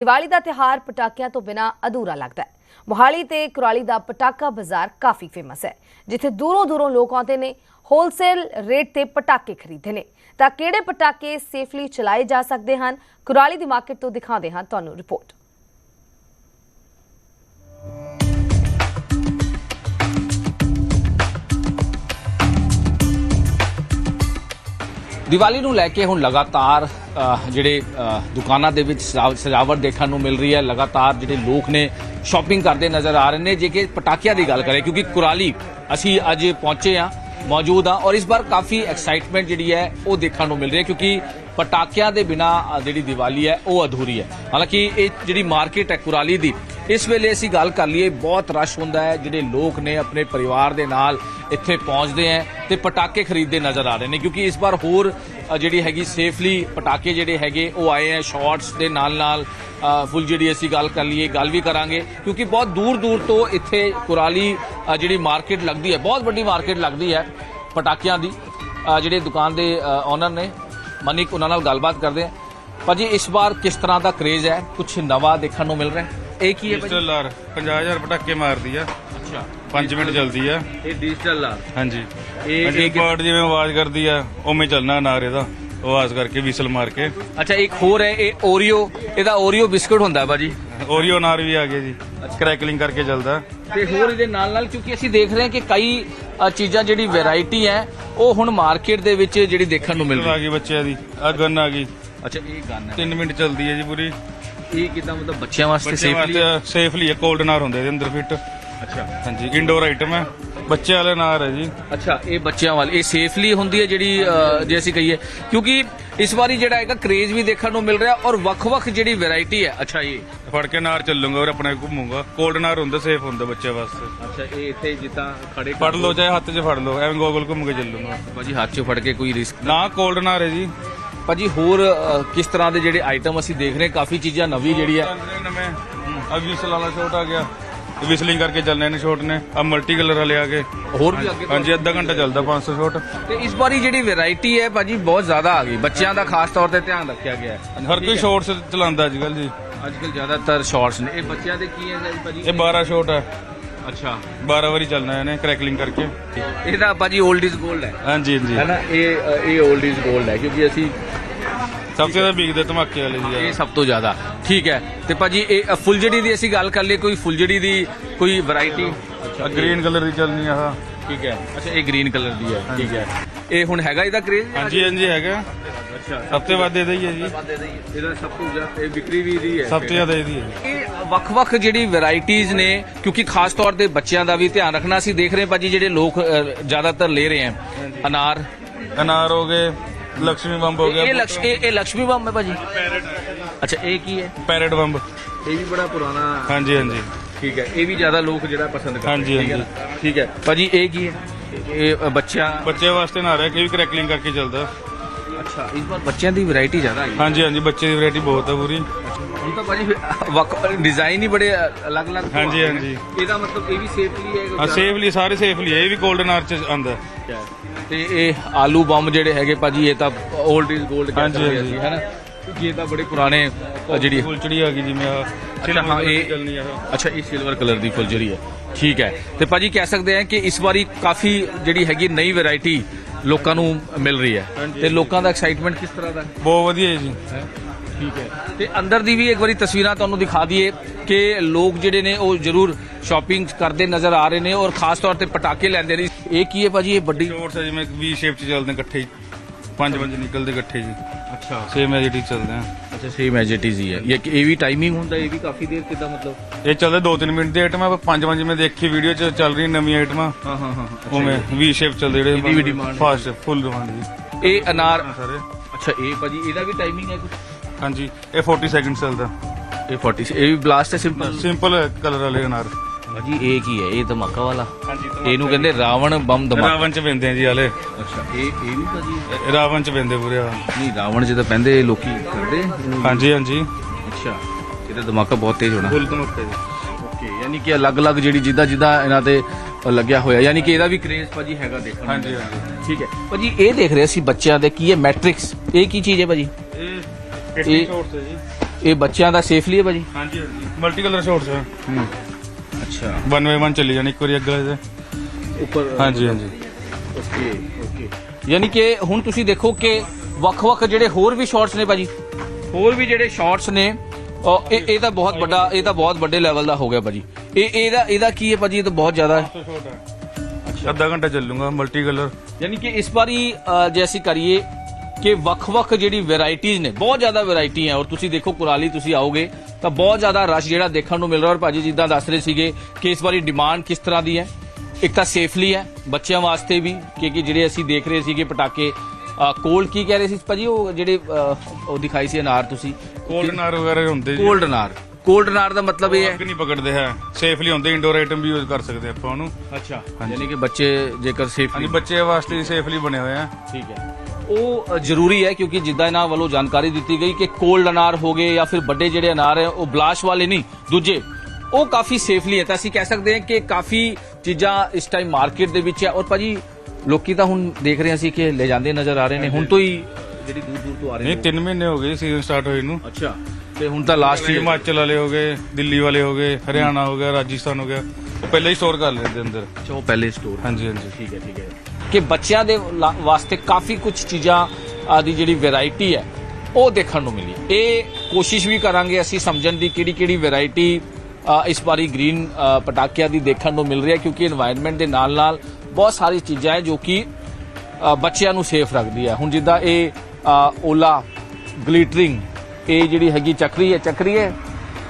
ਦੀਵਾਲੀ ਦਾ ਤਿਹਾਰ ਪਟਾਕਿਆਂ ਤੋਂ ਬਿਨਾ ਅਧੂਰਾ ਲੱਗਦਾ ਹੈ। ਮੋਹਾਲੀ ਤੇ ਕੁਰਾਲੀ ਦਾ ਪਟਾਕਾ ਬਾਜ਼ਾਰ ਕਾਫੀ ਫੇਮਸ ਹੈ। ਜਿੱਥੇ ਦੂਰੋਂ ਦੂਰੋਂ ਲੋਕ ਆਉਂਦੇ ਨੇ ਹੋਲਸੇਲ ਰੇਟ ਤੇ ਪਟਾਕੇ ਖਰੀਦਦੇ ਨੇ। ਤਾਂ ਕਿਹੜੇ ਪਟਾਕੇ ਸੇਫਲੀ ਚਲਾਏ ਜਾ ਸਕਦੇ ਹਨ? ਕੁਰਾਲੀ ਦੀ ਮਾਰਕੀਟ ਤੋਂ ਦਿਖਾਉਂਦੇ ਹਾਂ ਤੁਹਾਨੂੰ ਰਿਪੋਰਟ ਦੀਵਾਲੀ ਨੂੰ ਲੈ ਕੇ ਹੁਣ ਲਗਾਤਾਰ ਜਿਹੜੇ ਦੁਕਾਨਾਂ ਦੇ ਵਿੱਚ ਸਜਾ- ਸਜਾਵਟ ਦੇਖਣ ਨੂੰ ਮਿਲ ਰਹੀ ਹੈ। ਲਗਾਤਾਰ ਜਿਹੜੇ ਲੋਕ ਨੇ ਸ਼ਾਪਿੰਗ ਕਰਦੇ ਨਜ਼ਰ ਆ ਰਹੇ ਨੇ। ਜੇ ਕਿ ਪਟਾਕਿਆਂ ਦੀ ਗੱਲ ਕਰੇ ਕਿਉਂਕਿ ਕੁਰਾਲੀ ਅਸੀਂ ਅੱਜ ਪਹੁੰਚੇ ਆ ਮੌਜੂਦ ਆ ਔਰ ਇਸ ਵਾਰ ਕਾਫੀ ਐਕਸਾਈਟਮੈਂਟ ਜਿਹੜੀ ਹੈ ਉਹ ਦੇਖਣ ਨੂੰ ਮਿਲ ਰਹੀ ਹੈ। ਕਿਉਂਕਿ ਪਟਾਕਿਆਂ ਦੇ ਬਿਨਾ ਜਿਹੜੀ ਦੀਵਾਲੀ ਹੈ, ਉਹ ਅਧੂਰੀ ਹੈ। ਹਾਲਾਂਕਿ ਇਹ ਜਿਹੜੀ ਮਾਰਕੀਟ ਹੈ ਕੁਰਾਲੀ ਦੀ, ਇਸ ਵੇਲੇ ਅਸੀਂ ਗੱਲ ਕਰ ਲਈਏ, ਬਹੁਤ ਰਸ਼ ਹੁੰਦਾ ਹੈ, ਜਿਹੜੇ ਲੋਕ ਨੇ ਆਪਣੇ ਪਰਿਵਾਰ ਦੇ ਨਾਲ ਇੱਥੇ ਪਹੁੰਚਦੇ ਹੈ ਤੇ ਪਟਾਕੇ ਖਰੀਦਦੇ ਨਜ਼ਰ ਆ ਰਹੇ ਨੇ, ਕਿਉਂਕਿ ਇਸ ਵਾਰ ਹੋਰ ਜਿਹੜੀ ਹੈਗੀ ਸੇਫਲੀ ਪਟਾਕੇ ਜਿਹੜੇ ਹੈਗੇ, ਉਹ ਆਏ ਹੈ ਸ਼ਾਰਟਸ ਦੇ ਨਾਲ ਨਾਲ ਫੁੱਲ ਜਿਹੜੀ ਅਸੀਂ ਗੱਲ ਕਰ ਲਈਏ, ਗੱਲ ਵੀ ਕਰਾਂਗੇ, ਕਿਉਂਕਿ ਬਹੁਤ ਦੂਰ ਦੂਰ ਤੋਂ ਇੱਥੇ ਕੁਰਾਲੀ ਜਿਹੜੀ ਮਾਰਕੀਟ ਲੱਗਦੀ ਹੈ, ਬਹੁਤ ਵੱਡੀ ਮਾਰਕੀਟ ਲੱਗਦੀ ਹੈ ਪਟਾਕਿਆਂ ਦੀ ਜਿਹੜੇ ਦੁਕਾਨ ਦੇ ਓਨਰ ਨੇ ਮਨਿਕ ਉਹਨਾਂ ਨਾਲ ਗੱਲਬਾਤ ਕਰਦੇ ਆ। ਭਾਜੀ ਇਸ ਵਾਰ ਕਿਸ ਤਰ੍ਹਾਂ ਦਾ ਕ੍ਰੇਜ਼ ਹੈ? ਕੁਝ ਨਵਾਂ ਦੇਖਣ ਨੂੰ ਮਿਲ ਰਿਹਾ ਹੈ? ਇਹ ਕੀ ਹੈ ਭਾਜੀ? ਡਿਜੀਟਲ ਲਾਰ 50000 ਪਟਾਕੇ ਮਾਰਦੀ ਆ। ਅੱਛਾ। 5 ਮਿੰਟ ਚੱਲਦੀ ਆ। ਇਹ ਡਿਜੀਟਲ ਆ ਹਾਂਜੀ। ਇਹ ਇਹ ਬਰਡ ਜਿਵੇਂ ਆਵਾਜ਼ ਕਰਦੀ ਆ ਉਵੇਂ ਚੱਲਣਾ ਨਾਰੇ ਦਾ ਆਵਾਜ਼ ਕਰਕੇ ਵਿਸਲ ਮਾਰ ਕੇ। ਅੱਛਾ ਇੱਕ ਹੋਰ ਹੈ ਇਹ ਓਰੀਓ ਇਹਦਾ ਓਰੀਓ ਬਿਸਕੁਟ ਹੁੰਦਾ ਹੈ ਭਾਜੀ। ਓਰੀਓ ਨਾਰ ਵੀ ਆ ਗਿਆ ਜੀ। ਕਰੈਕਲਿੰਗ ਕਰਕੇ ਚੱਲਦਾ। ਤੇ ਹੋਰ ਇਹਦੇ ਨਾਲ ਨਾਲ ਕਿਉਂਕਿ ਅਸੀਂ ਦੇਖ ਰਹੇ ਹਾਂ ਕਿ ਕਈ ਅ, ਚੀਜ਼ਾਂ ਜਿਹੜੀ ਵੈਰਾਈਟੀ ਹੈ ਉਹ ਹੁਣ ਮਾਰਕੀਟ ਦੇ ਵਿੱਚ ਜਿਹੜੀ ਦੇਖਣ ਨੂੰ ਮਿਲ ਆ ਰਹੀ ਗਈ ਬੱਚਿਆਂ ਦੀ। ਆ ਗਨ ਆ ਗਈ। ਅੱਛਾ ਇਹ ਗਨ 3 ਮਿੰਟ ਚੱਲਦੀ ਹੈ ਜੀ ਪੂਰੀ। ਇਹ ਕਿਦਾਂ ਮਤਲਬ ਬੱਚਿਆਂ ਵਾਸਤੇ ਬੱਚਿਆਂ ਸੇਫਲੀ ਵਾਸਤੇ ਸੇਫਲੀ ਹੈ। ਕੋਲਡ ਨਾਰ ਹੁੰਦੇ ਇਹਦੇ ਅੰਦਰ ਫਿੱਟ ਅੱਛਾ। ਹਾਂਜੀ ਇੰਡੋਰ ਆਈਟਮ ਹੈ। ਬੱਚੇ ਵਾਲੇ ਨਾਰ ਹੈ ਜੀ। ਅੱਛਾ ਇਹ ਬੱਚਿਆਂ ਵਾਲੀ ਇਹ ਸੇਫਲੀ ਹੁੰਦੀ ਹੈ ਜਿਹੜੀ ਅ, ਜੇ ਅਸੀਂ ਕਹੀਏ। ਕਿਉਂਕਿ ਇਸ ਵਾਰੀ ਜਿਹੜਾ ਹੈਗਾ ਕ੍ਰੇਜ਼ ਵੀ ਦੇਖਣ ਨੂੰ ਮਿਲ ਰਿਹਾ ਔਰ ਵੱਖ-ਵੱਖ ਜਿਹੜੀ ਵੈਰਾਈਟੀ ਹੈ। ਅੱਛਾ ਇਹ ਫੜ ਕੇ ਨਾਰ ਚੱਲੂਗਾ ਔਰ ਆਪਣੇ ਘੁੰਮੂਗਾ। ਕੋਲਡ ਨਾਰ ਹੁੰਦਾ ਸੇਫ ਹੁੰਦਾ ਬੱਚਿਆਂ ਵਾਸਤੇ। ਅੱਛਾ ਇਹ ਇੱਥੇ ਜਿੱਦਾਂ ਖੜੇ ਫੜ ਲਓ ਚਾਹੇ ਹੱਥ 'ਚ ਫੜ ਲਓ ਐਵੇਂ ਗੋਗਲ ਘੁੰਮ ਕੇ ਚੱਲੂਗਾ। ਭਾਜੀ ਹੱਥ 'ਚ ਫੜ ਕੇ ਕੋਈ ਰਿਸਕ ਨਾ ਕੋਲਡ ਨਾਰ ਹੈ ਜੀ। ਭਾਜੀ ਹੋਰ ਅ, ਕਿਸ ਤਰ੍ਹਾਂ ਦੇ ਜਿਹੜੇ ਆਈਟਮ ਅਸੀਂ ਦੇਖ ਰਹੇ ਹਾਂ, ਕਾਫੀ ਚੀਜ਼ਾਂ ਨਵੀਂ ਜਿਹੜੀ ਹੈ ਨਵੇਂ ਆ ਵਿਸਲ ਵਾਲਾ ਸ਼ੋਟ ਆ ਗਿਆ। ਵਿਸਲਿੰਗ ਕਰਕੇ ਚੱਲਣੇ ਨੇ ਸ਼ੋਟ ਨੇ। ਆ ਮਲਟੀ ਕਲਰ ਵਾਲੇ ਆ ਗਏ। ਹੋਰ ਵੀ ਅੱਗੇ ਹਾਂਜੀ ਅੱਧਾ ਘੰਟਾ ਚੱਲਦਾ 500 ਸ਼ੋਟ ਤੇ ਇਸ ਵਾਰੀ ਜਿਹੜੀ ਵੈਰਾਈਟੀ ਹੈ ਭਾਜੀ ਬਹੁਤ ਜ਼ਿਆਦਾ ਆ ਗਈ। ਬੱਚਿਆਂ ਦਾ ਖਾਸ ਤੌਰ ਤੇ ਧਿਆਨ ਰੱਖਿਆ ਗਿਆ ਹੈ। ਹਰ ਕੋਈ ਸ਼ੋਟਸ ਚਲਾਉਂਦਾ ਅੱਜ ਕੱਲ ਜੀ। ਅੱਜ ਜ਼ਿਆਦਾਤਰ ਸ਼ਾਰਟਸ ਨੇ। ਇਹ ਬੱਚਿਆਂ ਦੇ ਕੀ ਹੈ ਭਾਜੀ? ਇਹ 12 ਸ਼ਾਟ ਹੈ। ਅੱਛਾ। 12 ਵਾਰੀ ਚੱਲਣਾ ਇਹਨੇ ਕ੍ਰੈਕਲਿੰਗ ਕਰਕੇ। ਇਹਦਾ ਭਾਜੀ 올ਡ ਇਜ਼ 골ਡ ਹੈ। ਹਾਂਜੀ ਹਾਂਜੀ। ਹੈ ਨਾ? ਇਹ ਇਹ 올ਡ ਇਜ਼ 골ਡ ਹੈ ਕਿਉਂਕਿ ਅਸੀਂ ਸਭ ਤੋਂ ਜ਼ਿਆਦਾ ਵਿਕਦੇ ਧਮਾਕੇ ਵਾਲੇ ਜੀ ਇਹ ਸਭ ਤੋਂ ਜ਼ਿਆਦਾ। ਠੀਕ ਹੈ। ਤੇ ਭਾਜੀ ਇਹ ਫੁੱਲਜੜੀ ਦੀ ਅਸੀਂ ਗੱਲ ਕਰ ਲਈ ਕੋਈ ਫੁੱਲਜੜੀ ਦੀ ਕੋਈ ਵੈਰਾਈਟੀ ਗ੍ਰੀਨ ਕਲਰ ਦੀ ਚੱਲਣੀ ਆ ਠੀਕ ਹੈ। ਅੱਛਾ ਇਹ ਗ੍ਰੀਨ ਕਲਰ ਦੀ ਹੈ। ਠੀਕ ਹੈ। ਇਹ ਹੁਣ ਹੈਗਾ ਇਹਦਾ ਕਰੇਜ਼ ਹਾਂਜੀ ਹਾਂਜੀ ਹੈਗਾ। ਸਭ ਤੋਂ ਵੱਧ ਇਹਦਾ ਹੀ ਹੈ ਜੀ। ਇਹਦਾ ਸਭ ਤੋਂ ਜ਼ਿਆਦਾ ਇਹ ਵਿਕਰੀ ਵੀ ਦੀ ਹੈ ਸਭ ਤੋਂ ਜ਼ਿਆਦਾ ਇਹਦੀ ਹੈ। ਇਹ ਵੱਖ-ਵੱਖ ਜਿਹੜੀ ਵੈਰਾਈਟੀਆਂ ਨੇ ਕਿਉਂਕਿ ਖਾਸ ਤੌਰ ਤੇ ਬੱਚਿਆਂ ਦਾ ਵੀ ਧਿਆਨ ਰੱਖਣਾ ਸੀ ਦੇਖ ਰਹੇ ਭਾਜੀ ਜਿਹੜੇ ਲੋਕ ਜ਼ਿਆਦਾਤਰ ਲੈ ਰਹੇ ਆ ਅਨਾਰ। ਅਨਾਰ ਹੋ ਗਏ ਲక్ష్ਮੀ ਬੰਬ ਹੋ ਇਹ ਗਿਆ ਇਹ ਇਹ ਲక్ష్ਮੀ ਬੰਬ ਹੈ ਭਾਜੀ। ਅੱਛਾ ਇਹ ਕੀ ਹੈ? Parrot bomb. ਇਹ ਵੀ ਬੜਾ ਪੁਰਾਣਾ ਹਾਂਜੀ ਹਾਂਜੀ। ਠੀਕ ਹੈ। ਇਹ ਵੀ ਜ਼ਿਆਦਾ ਲੋਕ ਜਿਹੜਾ ਪਸੰਦ ਕਰਦੇ ਹਾਂਜੀ, ਠੀਕ ਹੈ। ਭਾਜੀ ਇਹ ਕੀ ਹੈ? ਇਹ ਬੱਚਿਆਂ ਬੱਚੇ ਵਾਸਤੇ ਨਾ ਰਿਹਾ ਕਿ ਵੀ ਕਰੈਕਲਿੰਗ ਕਰਕੇ ਚੱਲਦਾ। ਅੱਛਾ ਇਸ ਵਾਰ ਬੱਚਿਆਂ ਦੀ ਵੈਰਾਈਟੀ ਜ਼ਿਆਦਾ ਹੈ ਹਾਂਜੀ ਹਾਂਜੀ ਬੱਚੇ ਦੀ ਵੈਰਾਈਟੀ ਬਹੁਤ ਹੈ ਪੂਰੀ। ਹੁਣ ਤਾਂ ਭਾਜੀ ਵਕ ਡਿਜ਼ਾਈਨ ਹੀ ਬੜੇ ਅਲੱਗ-ਅਲੱਗ ਹਾਂਜੀ ਹਾਂਜੀ। ਇਹਦਾ ਮਤਲਬ ਇਹ ਵੀ ਸੇਫਲੀ ਹੈ ਹਾਂ ਸੇਫਲੀ ਸਾਰੇ ਸੇਫਲੀ ਹੈ ਇਹ ਵੀ 골ਡਨ ਆਰਚ ਚ ਤੇ ਇਹ ਆਲੂ ਬੰਬ ਜਿਹੜੇ ਹੈਗੇ ਭਾਜੀ ਇਹ ਤਾਂ 올ਡ ਇਜ਼ 골ਡ ਕਹਿੰਦੇ ਆ ਜੀ ਹੈਨਾ ਕਿਉਂਕਿ ਇਹ ਤਾਂ ਬੜੇ ਪੁਰਾਣੇ ਅ, ਜਿਹੜੀ ਫੁਲਚੜੀ ਆ ਗਈ ਜਿਵੇਂ ਆ ਅੱਛਾ ਹਾਂ ਇਹ ਚੱਲਣੀ ਆ। ਆਹ। ਅੱਛਾ ਇਹ ਸਿਲਵਰ ਕਲਰ ਦੀ ਫੁਲਝੜੀ ਹੈ। ਠੀਕ ਹੈ। ਤੇ ਭਾਜੀ ਕਹਿ ਸਕਦੇ ਆ ਕਿ ਇਸ ਵਾਰੀ ਕਾਫੀ ਜਿਹੜੀ ਹੈਗੀ ਨਈ ਵੈਰਾਈਟੀ ਲੋਕਾਂ ਨੂੰ ਮਿਲ ਰਹੀ ਹੈ। ਹਾਂਜੀ, ਤੇ ਲੋਕਾਂ ਦਾ ਐਕਸਾਈਟਮੈਂਟ ਕਿਸ ਤਰ੍ਹਾਂ ਦਾ? ਬਹੁਤ ਵਧੀਆ ਹੈ? ਜੀ ਠੀਕ ਹੈ। ਤੇ ਅੰਦਰ ਦੀ ਵੀ ਇੱਕ ਵਾਰੀ ਤਸਵੀਰਾਂ ਤੁਹਾਨੂੰ ਦਿਖਾ ਦਈਏ ਕਿ ਲੋਕ ਜਿਹੜੇ ਨੇ ਉਹ ਜ਼ਰੂਰ ਸ਼ਾਪਿੰਗ ਕਰਦੇ ਨਜ਼ਰ ਆ ਰਹੇ ਨੇ ਔਰ ਖਾਸ ਤੌਰ ਤੇ ਪਟਾਕੇ ਲੈਂਦੇ ਨੇ। ਇਹ ਕੀ ਹੈ ਭਾਜੀ? ਇਹ ਵੱਡੀ ਸ਼ੋਰਟਸ ਆ ਜਿਵੇਂ ਵੀ ਸ਼ੇਪ ਚ ਚੱਲਦੇ ਇਕੱਠੇ ਹੀ। ਪੰਜ ਪੰਜ ਨਿਕਲਦੇ ਇਕੱਠੇ ਜੀ। ਅੱਛਾ। ਸੇਮ ਐਜ ਇਟ ਚੱਲਦੇ ਆ ਅੱਛਾ ਸੇਮ ਐਜ ਇਟ ਇਜ਼ ਹੀ। ਹੈ ਇਹ ਇਹ ਵੀ ਟਾਈਮਿੰਗ ਹੁੰਦਾ ਇਹ ਵੀ ਕਾਫੀ ਦੇਰ ਕਿਦਾਂ ਮਤਲਬ? ਇਹ ਚੱਲਦੇ 2-3 ਮਿੰਟ ਦੀ ਆਈਟਮ ਆ ਪੰਜ ਪੰਜ ਮੈਂ ਦੇਖੀ ਵੀਡੀਓ ਚ ਚੱਲ ਰਹੀ ਨਵੀਂ ਆਈਟਮਾਂ ਹਾਂ ਹਾਂ ਹਾਂ ਉਵੇਂ ਵੀ ਸ਼ੇਪ ਚੱਲਦੇ ਇਹਦੀ ਵੀ ਜਿਹੜੇ demand ਹੈ। ਫਾਸਟ ਫੁੱਲ ਡਿਮਾਂਡ ਜੀ। ਇਹ ਅਨਾਰ ਸਾਰੇ। ਅੱਛਾ ਇਹ ਭਾਜੀ ਇਹਦਾ ਵੀ ਟਾਈਮਿੰਗ ਹੈ ਕੁਝ ਹਾਂਜੀ ਇਹ 40 ਸੈਕਿੰਡ ਚੱਲਦਾ। ਇਹ 40 ਇਹ ਵੀ ਬਲਾਸਟ ਹੈ ਸਿੰਪਲ ਸਿੰਪਲ ਕਲਰ ਵਾਲੇ ਅਨਾਰ। ਭਾਜੀ ਇਹ ਕੀ ਹੈ? ਇਹ ਧਮਾਕਾ ਵਾਲਾ? ਹਾਂਜੀ ਇਹਨੂੰ ਕਹਿੰਦੇ ਰਾਵਣ ਬੰਮ ਧਮਾਕਾ। ਰਾਵਣ ਚ ਪੈਂਦੇ ਆ ਜੀ ਹਾਲੇ ਅੱਛਾ ਇਹ ਇਹ ਵੀ ਭਾਜੀ? ਇਹ ਰਾਵਣ ਚ ਪੈਂਦੇ ਪੂਰੇ ਆ। ਨਹੀਂ ਰਾਵਣ ਚ ਤਾਂ ਪੈਂਦੇ ਲੋਕੀ ਕਰਦੇ। ਹਾਂਜੀ ਹਾਂਜੀ। ਅੱਛਾ ਇਹਦਾ ਧਮਾਕਾ ਬਹੁਤ ਤੇਜ਼ ਹੋਣਾ। ਫੁੱਲ ਧਮਾਕੇ ਜੀ। ਓਕੇ ਯਾਨੀ ਕਿ ਅਲੱਗ-ਅਲੱਗ ਜਿਹੜੀ ਜਿੱਦਾਂ ਜਿੱਦਾਂ ਇਹਨਾਂ ਤੇ ਲੱਗਿਆ ਹੋਇਆ ਯਾਨੀ ਕਿ ਇਹਦਾ ਵੀ ਕ੍ਰੇਜ਼ ਭਾਜੀ ਹੈਗਾ ਦੇਖਣ। ਹਾਂਜੀ ਹਾਂਜੀ। ਠੀਕ ਹੈ। ਭਾਜੀ ਇਹ ਦੇਖ ਰਹੇ ਸੀ ਬੱਚਿਆਂ ਦੇ ਕੀ ਹੈ ਮੈਟ੍ਰਿਕਸ ਇਹ ਕੀ ਚੀਜ਼ ਹੈ ਭਾਜੀ? ਇਹ ਇਹ- 80 ਸ਼ੋਰਟਸ ਹੈ ਜੀ। ਇਹ ਬੱਚਿਆਂ ਦਾ ਸੇਫਲੀ ਹੈ ਭਾਜੀ? ਹਾਂਜੀ ਹਾਂਜੀ। ਮਲਟੀ ਕਲਰ ਸ਼ੋਟਸ ਹੈ। ਅੱਛਾ। ਵਨ ਵੇ ਵਨ ਚੱਲੀ ਜਾਣੀ ਇੱਕ ਵਾਰੀ ਅੱਗੇ ਇਹਦੇ ਉੱਪਰ ਹਾਂਜੀ ਹਾਂਜੀ। Okay okay. ਯਾਨੀ ਕਿ ਹੁਣ ਤੁਸੀਂ ਦੇਖੋ ਕਿ ਵੱਖ-ਵੱਖ ਜਿਹੜੇ ਹੋਰ ਵੀ ਸ਼ਾਟਸ ਨੇ ਭਾਜੀ ਹੋਰ ਵੀ ਜਿਹੜੇ ਸ਼ਾਟਸ ਨੇ ਅਹ ਇਹ ਇਹ ਤਾਂ ਬਹੁਤ ਵੱਡਾ ਇਹ ਤਾਂ ਬਹੁਤ ਵੱਡੇ ਲੈਵਲ ਦਾ ਹੋ ਗਿਆ ਭਾਜੀ। ਇਹ ਇਹਦਾ ਇਹਦਾ ਕੀ ਹੈ ਭਾਜੀ ਇਹ ਤਾਂ ਬਹੁਤ ਜ਼ਿਆਦਾ ਹੈ। ਅੱਧਾ ਘੰਟਾ ਚੱਲੂਗਾ ਮਲਟੀ ਕਲਰ ਯਾਨੀ ਕਿ ਇਸ ਵਾਰੀ ਅਹ, ਜੇ ਅਸੀਂ ਕਰੀਏ ਕਿ ਵੱਖ-ਵੱਖ ਜਿਹੜੀ ਵੈਰਾਈਟੀਆਂ ਨੇ ਬਹੁਤ ਜ਼ਿਆਦਾ ਵੈਰਾਈਟੀ ਹੈ। ਔਰ ਤੁਸੀਂ ਦੇਖੋ ਕੁਰਾਲੀ ਤੁਸੀਂ ਆਓਗੇ ਤਾਂ ਬਹੁਤ ਜ਼ਿਆਦਾ ਰਸ਼ ਜਿਹੜਾ ਦੇਖਣ ਨੂੰ ਮਿਲ ਰਿਹਾ ਔਰ ਭਾਜੀ ਜਿੱਦਾਂ ਦੱਸ ਰਹੇ ਸੀਗੇ ਕਿ ਇਸ ਵਾਰੀ ਡਿਮਾਂਡ ਕਿਸ ਤਰ੍ਹਾਂ ਦੀ ਹੈ? ਇੱਕ ਤਾਂ ਸੇਫਲੀ ਹੈ ਬੱਚਿਆਂ ਵਾਸਤੇ ਵੀ ਕਿਉਂਕਿ ਜਿਹੜੇ ਅਸੀਂ ਦੇਖ ਰਹੇ ਸੀਗੇ ਪਟਾਕੇ ਕੋਲਡ ਕੀ ਕਹਿ ਰਹੇ ਸੀ ਭਾਜੀ ਉਹ ਜਿਹੜੇ ਉਹ ਦਿਖਾਈ ਸੀ ਅਨਾਰ ਤੁਸੀਂ? ਕੋਲਡ ਨਾਰ ਵਗੈਰਾ ਹੁੰਦੇ ਜੀ। ਕੋਲਡ ਅਨਾਰ। ਕੋਲਡ ਅਨਾਰ ਦਾ ਮਤਲਬ ਇਹ ਹੈ ਅੱਗ ਨਹੀਂ ਪਕੜਦੇ ਹੈ। ਸੇਫਲੀ ਹੁੰਦੇ ਇੰਡੋਰ ਆਈਟਮ ਵੀ ਯੂਜ਼ ਕਰ ਸਕਦੇ ਆਪਾਂ ਉਹਨੂੰ। ਅੱਛਾ। ਯਾਨੀ ਕਿ ਬੱਚੇ ਜੇਕਰ ਸੇਫਲੀ ਹਾਂਜੀ ਬੱਚੇ ਵਾਸਤੇ ਸੇਫਲੀ ਬਣੇ ਹੋਏ ਆ। ਠੀਕ ਹੈ। ਉਹ ਜ਼ਰੂਰੀ ਹੈ ਕਿਉਂਕਿ ਜਿੱਦਾਂ ਇਹਨਾਂ ਵੱਲੋਂ ਜਾਣਕਾਰੀ ਦਿੱਤੀ ਗਈ ਕਿ ਕੋਲਡ ਅਨਾਰ ਹੋ ਗਏ ਜਾਂ ਫਿਰ ਵੱਡੇ ਜਿਹੜੇ ਅਨਾਰ ਹੈ ਉਹ ਬਲਾਸ਼ ਵਾਲੇ ਨਹੀਂ ਦੂਜੇ ਉਹ ਕਾਫੀ ਸੇਫਲੀ ਹੈ ਤਾਂ ਅਸੀਂ ਕਹਿ ਸਕਦੇ ਹਾਂ ਕਿ ਕਾਫੀ ਚੀਜ਼ਾਂ ਇਸ ਟਾਈਮ ਮਾਰਕੀਟ ਦੇ ਵਿੱਚ ਹੈ ਔਰ ਭਾਜੀ ਲੋਕੀ ਤਾਂ ਹੁਣ ਦੇਖ ਰਹੇ ਸੀ ਕਿ ਲੈ ਜਾਂਦੇ ਨਜ਼ਰ ਆ ਰਹੇ ਨੇ ਹੁਣ ਤੋਂ ਹੀ ਜਿਹੜੀ ਦੂਰ ਦੂਰ ਤੋਂ ਆ ਰਹੇ ਨਹੀਂ ਨੇ। 3 ਮਹੀਨੇ ਹੋ ਗਏ ਸੀਜ਼ਨ ਸਟਾਰਟ ਹੋਏ ਨੂੰ। ਅੱਛਾ ਤੇ ਹੁਣ ਤਾਂ ਲਾਸਟ ਹੀ ਹਿਮਾਚਲ ਵਾਲੇ ਹੋ ਗਏ ਦਿੱਲੀ ਵਾਲੇ ਹੋ ਗਏ ਹਰਿਆਣਾ ਹੋ ਗਿਆ ਰਾਜਸਥਾਨ ਹੋ ਗਿਆ ਉਹ ਪਹਿਲਾਂ ਹੀ ਸਟੋਰ ਕਰ ਲੈਂਦੇ ਅੰਦਰ। ਅੱਛਾ ਉਹ ਪਹਿਲੇ ਸਟੋਰ ਹਾਂਜੀ ਹਾਂਜੀ। ਠੀਕ ਹੈ ਠੀਕ ਹੈ। ਕਿ ਬੱਚਿਆਂ ਦੇ ਵਾਸਤੇ ਕਾਫੀ ਕੁਝ ਚੀਜ਼ਾਂ ਆਦੀ ਜਿਹੜੀ ਵੈਰਾਈਟੀ ਹੈ, ਉਹ ਦੇਖਣ ਨੂੰ ਮਿਲੀ। ਇਹ ਕੋਸ਼ਿਸ਼ ਵੀ ਕਰਾਂਗੇ ਅਸੀਂ ਸਮਝਣ ਦੀ ਕਿਹੜੀ ਕਿਹੜੀ ਵੈਰਾਈਟੀ ਇਸ ਵਾਰੀ ਗ੍ਰੀਨ ਪਟਾਕਿਆਂ ਦੀ ਦੇਖਣ ਨੂੰ ਮਿਲ ਰਹੀ ਹੈ, ਕਿਉਂਕਿ এনवायरमेंट ਦੇ ਨਾਲ ਨਾਲ ਬਹੁਤ ਸਾਰੀ ਚੀਜ਼ਾਂ ਹੈ ਜੋ ਕਿ ਬੱਚਿਆਂ ਨੂੰ ਸੇਫ ਰੱਖਦੀ ਹੈ। ਹੁਣ ਜਿੱਦਾਂ ਇਹ ਓਲਾ ਗਲੀਟਰਿੰਗ ਇਹ ਜਿਹੜੀ ਹੈਗੀ ਚੱਕਰੀ ਹੈ ਚੱਕਰੀ ਹੈ?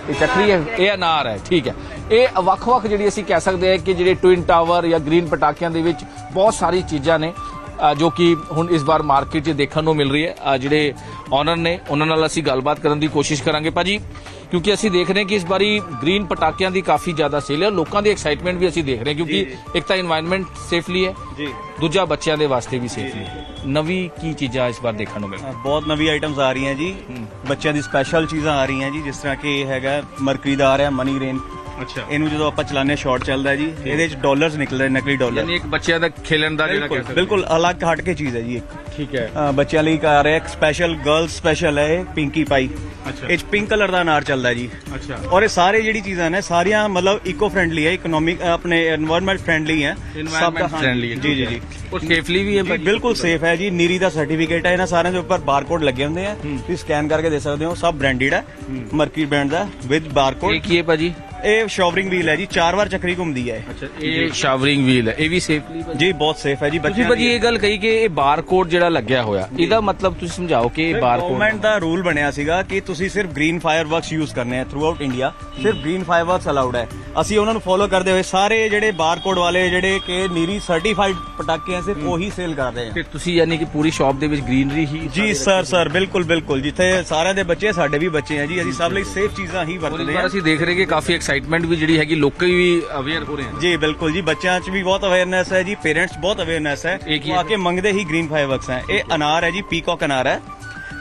ਇਹ ਚੱਕਰੀ ਹੈ? ਇਹ ਅਨਾਰ ਹੈ, ਠੀਕ ਹੈ। ਇਹ ਵੱਖ-ਵੱਖ ਜਿਹੜੀ ਅਸੀਂ ਕਹਿ ਸਕਦੇ ਹਾਂ ਕਿ ਜਿਹੜੇ ਟਵਿਨ ਟਾਵਰ ਜਾਂ ਗ੍ਰੀਨ ਪਟਾਕਿਆਂ ਦੇ ਵਿੱਚ ਬਹੁਤ ਸਾਰੀ ਚੀਜ਼ਾਂ ਨੇ ਜੋ ਕਿ ਹੁਣ ਇਸ ਵਾਰ ਮਾਰਕੀਟ 'ਚ ਦੇਖਣ ਨੂੰ ਮਿਲ ਰਹੀ ਹੈ। ਜਿਹੜੇ ਓਨਰ ਨੇ ਉਹਨਾਂ ਨਾਲ ਅਸੀਂ ਗੱਲਬਾਤ ਕਰਨ ਦੀ ਕੋਸ਼ਿਸ਼ ਕਰਾਂਗੇ। ਭਾਜੀ ਕਿਉਂਕਿ ਅਸੀਂ ਦੇਖ ਰਹੇ ਕਿ ਇਸ ਵਾਰੀ ਗ੍ਰੀਨ ਪਟਾਕਿਆਂ ਦੀ ਕਾਫੀ ਜ਼ਿਆਦਾ ਸੇਲ ਹੈ। ਲੋਕਾਂ ਦੀ ਐਕਸਾਈਟਮੈਂਟ ਵੀ ਅਸੀਂ ਦੇਖ ਰਹੇ ਕਿਉਂਕਿ ਇੱਕ ਤਾਂ এনवायरमेंट ਸੇਫਲੀ ਹੈ ਜੀ। ਦੂਜਾ ਬੱਚਿਆਂ ਦੇ ਵਾਸਤੇ ਵੀ ਸੇਫਲੀ ਹੈ। ਨਵੀਂ ਕੀ ਚੀਜ਼ਾਂ ਇਸ ਵਾਰ ਦੇਖਣ ਨੂੰ ਮਿਲਣਗੀਆਂ ਬਹੁਤ ਨਵੀਂ ਆਈਟਮਸ ਆ ਰਹੀਆਂ ਜੀ। ਬੱਚਿਆਂ ਦੀ ਸਪੈਸ਼ਲ ਚੀਜ਼ਾਂ ਆ ਰਹੀਆਂ ਜੀ ਜਿਸ ਤਰ੍ਹਾਂ ਕਿ ਹੈਗਾ ਮਰਕਰੀ ਦਾ ਆ ਰਿਹਾ ਮਨੀ ਰੇਨ ਅੱਛਾ। ਇਹਨੂੰ ਜਦੋਂ ਆਪਾਂ ਚਲਾਉਂਦੇ ਸ਼ਾਰਟ ਚੱਲਦਾ ਜੀ ਇਹਦੇ ਵਿੱਚ ਡਾਲਰਸ ਨਿਕਲਦੇ ਨਕਲੀ ਡਾਲਰ ਯਾਨੀ ਇੱਕ ਬੱਚਿਆਂ ਦਾ ਖੇਲਣ ਦਾ ਜਿਹੜਾ ਬਿਲਕੁਲ ਬਿਲਕੁਲ ਅਲੱਗ ਹਟ ਕੇ ਚੀਜ਼ ਹੈ ਜੀ ਇੱਕ। ਠੀਕ ਹੈ। ਬੱਚਿਆਂ ਲਈ ਕਰ ਰਿਹਾ ਇੱਕ ਸਪੈਸ਼ਲ ਗਰਲ ਸਪੈਸ਼ਲ ਹੈ ਪਿੰਕੀ ਪਾਈ ਅੱਛਾ। ਇਹ ਪਿੰਕ ਕਲਰ ਦਾ ਅਨਾਰ ਚੱਲਦਾ ਜੀ। ਅੱਛਾ। ਔਰ ਇਹ ਸਾਰੇ ਜਿਹੜੀ ਚੀਜ਼ਾਂ ਨੇ ਸਾਰੀਆਂ ਮਤਲਬ ਇਕੋ ਫ੍ਰੈਂਡਲੀ ਹੈ ਇਕਨੋਮਿਕ ਆਪਣੇ এনवायरमेंट ਫ੍ਰੈਂਡਲੀ ਹੈ। ਇਨਵਾਇਰਨਮੈਂਟ ਫ੍ਰੈਂਡਲੀ ਜੀ ਜੀ ਜੀ। ਔਰ ਸੇਫਲੀ ਵੀ ਹੈ ਬਿਲਕੁਲ ਸੇਫ ਹੈ ਜੀ ਨੀਰੀ ਦਾ ਸਰਟੀਫਿਕੇਟ ਹੈ ਇਹਨਾਂ ਸਾਰਿਆਂ ਦੇ ਉੱਪਰ ਬਾਰਕੋਡ ਲੱਗੇ ਹੁੰਦੇ ਆ। ਤੁਸੀਂ ਸਕੈਨ ਕਰਕੇ ਦੇ ਸਕਦੇ ਹੋ ਸਭ ਬ੍ਰਾਂਡਡ ਹੈ। ਮਰਕੀ ਬ੍ਰਾਂਡ ਦਾ ਵਿਦ ਬਾਰਕੋਡ ਕੀ ਹੈ ਭਾਜੀ। ਇਹ ਸ਼ੋਵਰਿੰਗ ਵੀਲ ਹੈ ਜੀ ਚਾਰ ਵਾਰ ਚੱਕਰੀ ਘੁੰਮਦੀ ਹੈ। ਅੱਛਾ ਇਹ ਸ਼ਾਵਰਿੰਗ ਵੀਲ ਹੈ ਇਹ ਵੀ ਸੇਫਲੀ ਜੀ ਬਹੁਤ ਸੇਫ ਹੈ ਜੀ ਤੁਸੀਂ ਬੱਚਿਆਂ ਭਾਜੀ ਇਹ ਗੱਲ ਕਹੀ ਕਿ ਇਹ ਬਾਰਕੋਡ ਜਿਹੜਾ ਲੱਗਿਆ ਹੋਇਆ ਇਹਦਾ ਮਤਲਬ ਤੁਸੀਂ ਸਮਝਾਓ ਕਿ ਇਹ ਬਾਰਕੋਡ ਗਵਰਨਮੈਂਟ ਦਾ ਰੂਲ ਬਣਿਆ ਸੀਗਾ ਕਿ ਤੁਸੀਂ ਸਿਰਫ ਗ੍ਰੀਨ ਫਾਇਰਵਰਕਸ ਯੂਜ਼ ਕਰਨੇ ਆ ਥਰੂ ਆਊਟ ਇੰਡੀਆ ਸਿਰਫ ਗ੍ਰੀਨ ਫਾਇਰਵਰਕਸ ਅਲਾਉਡ ਹੈ। ਅਸੀਂ ਉਹਨਾਂ ਨੂੰ ਫੋਲੋ ਕਰਦੇ ਹੋਏ ਸਾਰੇ ਜਿਹੜੇ ਬਾਰਕੋਡ ਵਾਲੇ ਜਿਹੜੇ ਕਿ ਨੀਰੀ ਸਰਟੀਫਾਈਡ ਪਟਾਕੇ ਆ ਸਿਰਫ ਉਹੀ ਸੇਲ ਕਰ ਰਹੇ ਆ। ਤੇ ਤੁਸੀਂ ਯਾਨੀ ਕਿ ਪੂਰੀ ਸ਼ਾਪ ਦੇ ਵਿੱਚ ਗ੍ਰੀਨਰੀ ਹੀ ਜੀ ਸਰ ਸਰ ਬਿਲਕੁਲ ਬਿਲਕੁਲ। ਜਿੱਥੇ ਸਾਰਿਆਂ ਦੇ ਬੱਚੇ ਸਾਡੇ ਵੀ ਬੱਚੇ ਆ ਜੀ ਅਸੀਂ ਸਭ ਲਈ ਸੇਫ ਚੀਜ਼ਾਂ ਹੀ ਇਸ ਵਰਤਦੇ ਵਾਰ ਆ ਅਸੀਂ ਦੇਖ ਰਹੇ ਕਿ ਕਾਫੀ ਐਕਸਾਈਟਮੈਂਟ ਵੀ ਜਿਹੜੀ ਹੈਗੀ ਲੋਕਾਂ ਵੀ ਅਵੇਅਰ ਹੋ ਰਹੇ ਹਨ। ਜੀ ਬਿਲਕੁਲ ਜੀ। ਬੱਚਿਆਂ 'ਚ ਵੀ ਬਹੁਤ ਅਵੇਅਰਨੈਸ ਹੈ ਜੀ ਪੇਰੈਂਟਸ ਬਹੁਤ ਅਵੇਅਰਨੈਸ ਹੈ। ਇਹ ਕੀ ਉਹ ਹੈ? ਆ ਕੇ ਮੰਗਦੇ ਹੀ ਗ੍ਰੀਨ ਫਾਇਰਵਰਕਸ ਹੈ। ਇਹ ਅਨਾਰ ਹੈ ਜੀ ਪੀਕੌਕ ਅਨਾਰ ਹੈ।